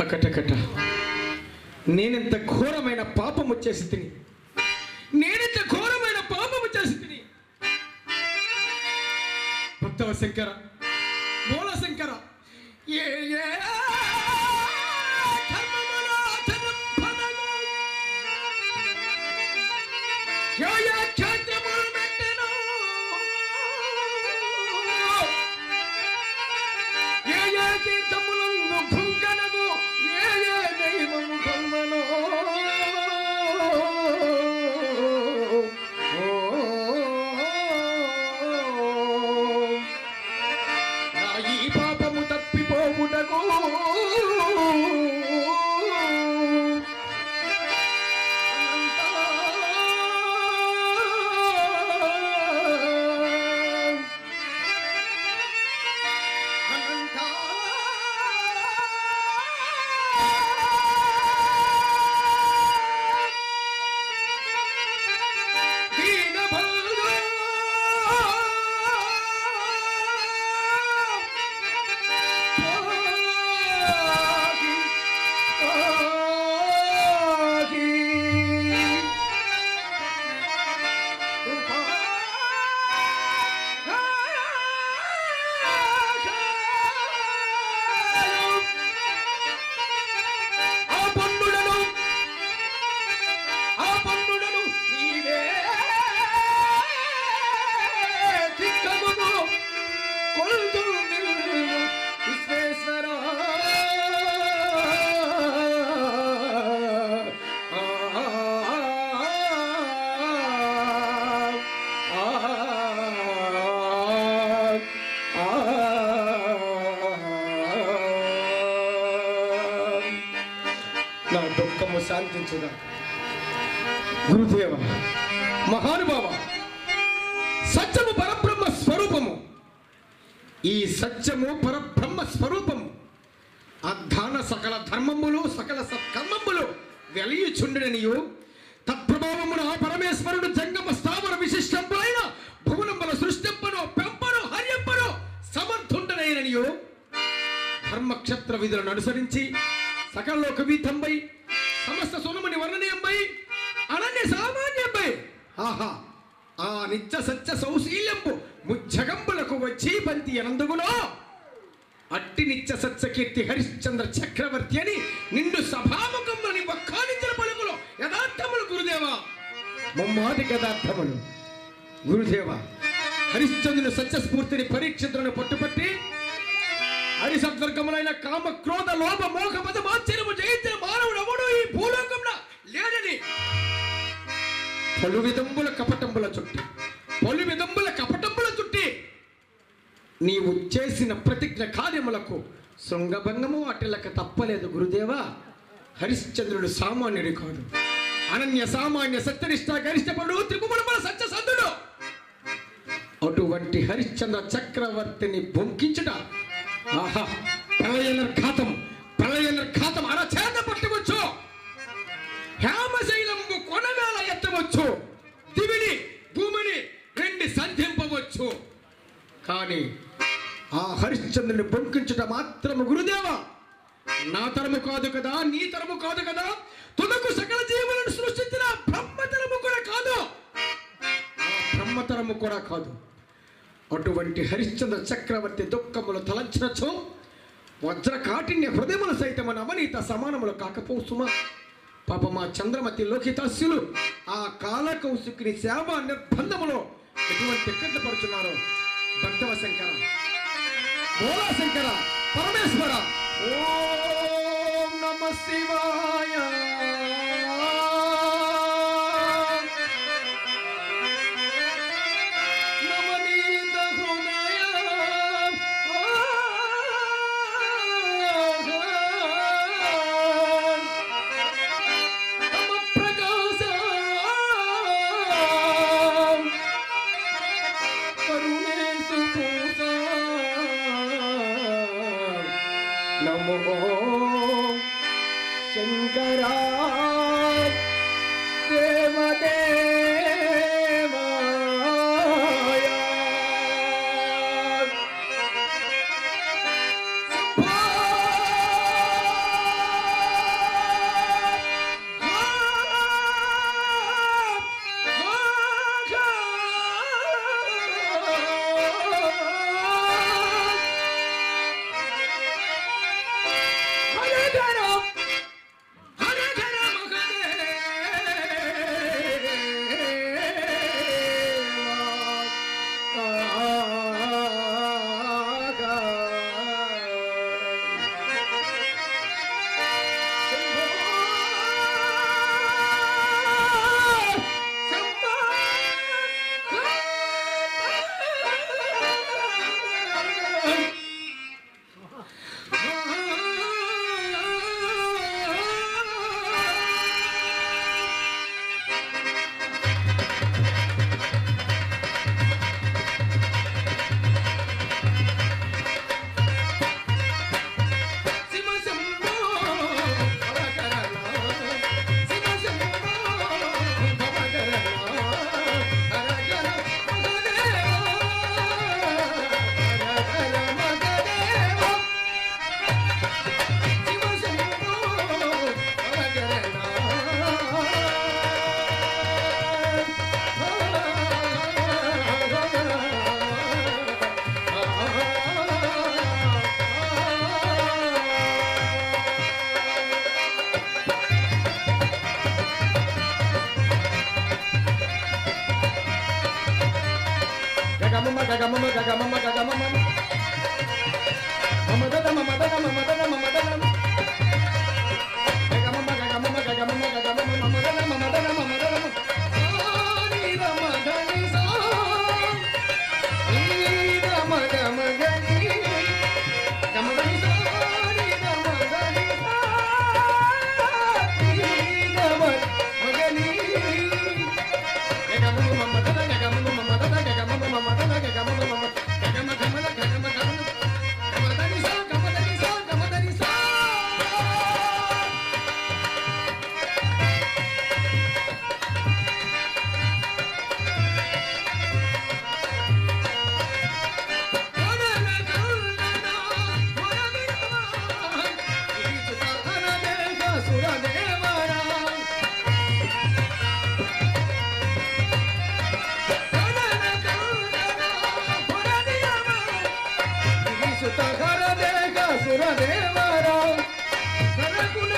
అకటకట నేనెంత ఘోరమైన పాపము చేసి తిని. నేనెంత ఘోరమైన పాపము చేసి తిని. భక్తవ శంకర మూల శంకర ఏ దుఃఖము గురుదేవ మహానుభావ సత్యము పరబ్రహ్మ స్వరూపము. ఈ సత్యము పరబ్రహ్మ స్వరూపము అధ్యాన సకల ధర్మములు సకల సత్కర్మములు వెలియుచుండనియు తత్ప్రభావమున ఆ పరమేశ్వరుడు జంగమ స్థావర విశిష్టంపులైన భువనముల సృష్టింపను పెంపను హర్యంపను సమర్థుండనైననియు. ధర్మక్షేత్ర విధులను అనుసరించి సకల సమస్త సునముని వర్ణనీయంపై అనన్య సామాన్యంపై ఆహా ఆ నిత్య సత్య సౌశీల్యంపు ముజ్జగంబులకు వచ్చి బంతి అనందుగులో. అట్టి నిత్య సత్య కీర్తి హరిశ్చంద్ర చక్రవర్తి అని నిండు సభాముఖములని ఒక్కానించిన పలుకులు యథార్థములు గురుదేవా. ముమ్మాటి యథార్థములు గురుదేవ హరిశ్చంద్రుని సత్యస్ఫూర్తిని పరీక్షితులను పట్టుపట్టి హరిసద్వర్గములైన కామ క్రోధ లోభ మోహ మత మాత్సర్యము జయించిన మానవుడు ఎవడు ఈ భూలోకంలో లేడని. పలు విధంబుల కపటంబుల చుట్టి పలు విధంబుల కపటంబుల చుట్టి నీవు చేసిన ప్రతిజ్ఞ కార్యములకు శృంగభంగము అటిలక తప్పలేదు గురుదేవా. హరిశ్చంద్రుడు సామాన్యుడు కాదు అనన్య సామాన్య సత్యనిష్ట గరిష్టపడు త్రిపుమల సత్య సంతుడు అటువంటి హరిశ్చంద్ర చక్రవర్తిని బొంకించుట ప్రళయ నిర్ఘాతం ప్రళయ నిర్ఘాతం అరచేత పట్టవచ్చు హేమశైలంబు కొనమేళ ఎత్తవచ్చు. దివిని భూమిని రెండు సంధింపవచ్చు. కానీ ఆ హరిశ్చంద్రుని పొంకించుట మాత్రము గురుదేవ? నా తరము కాదు కదా నీ తరము కాదు కదా. తుదకు సకల జీవులను సృష్టించిన బ్రహ్మతరము కూడా కాదు. బ్రహ్మతరము కూడా కాదు. అటువంటి హరిశ్చంద్ర చక్రవర్తి దుఃఖములు తలంచినచో వజ్ర కాఠిన్య హృదయములు సైతము అవనీత సమానములు కాకపోసుమా పాప మా చంద్రమతి లోకితాస్యులు ఆ కాలకౌసుకుని సేవ నిర్బంధములో ఎటువంటి ఎక్కట్లు పడుచున్నారో? భక్తవ శంకర భోలా శంకర పరమేశ్వర. ఓం నమ శివాయ. మమ గగ మమ గగ మమ మమ దద మమ దద మమ దద మమ దద సుత హర దేగ సురదేవరావు సరకుల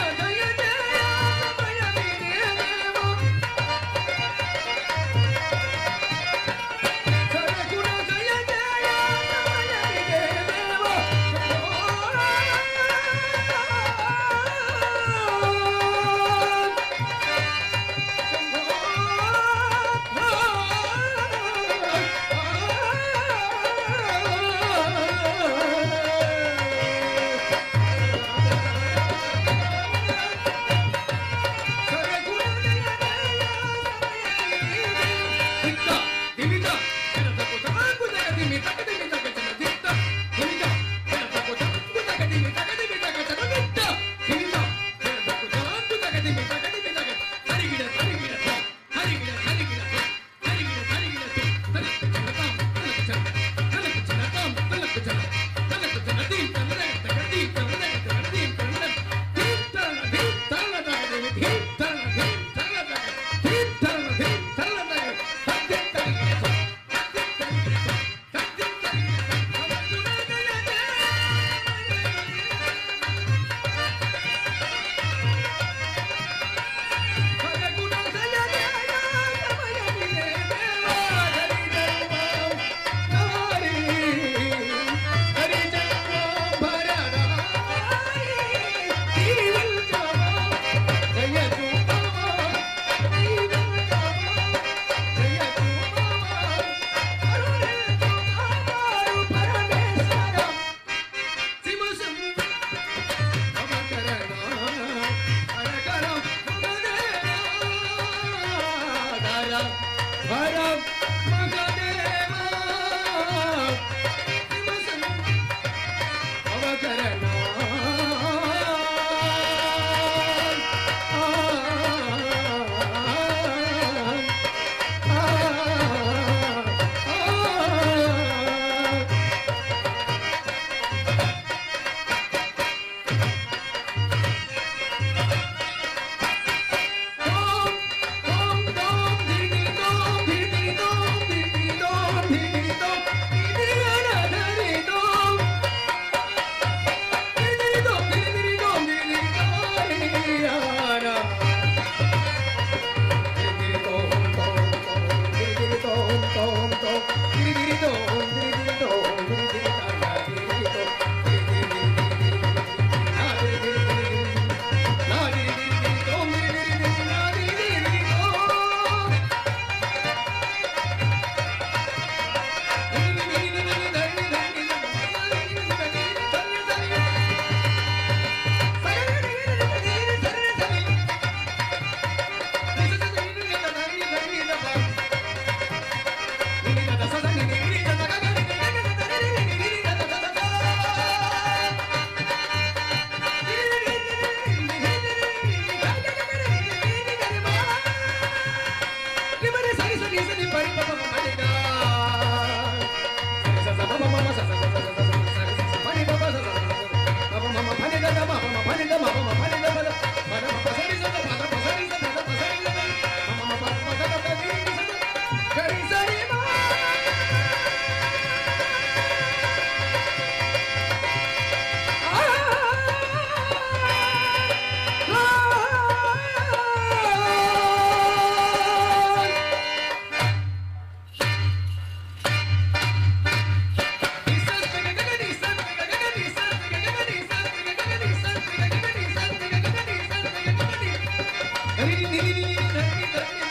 धीरे धीरे धीरे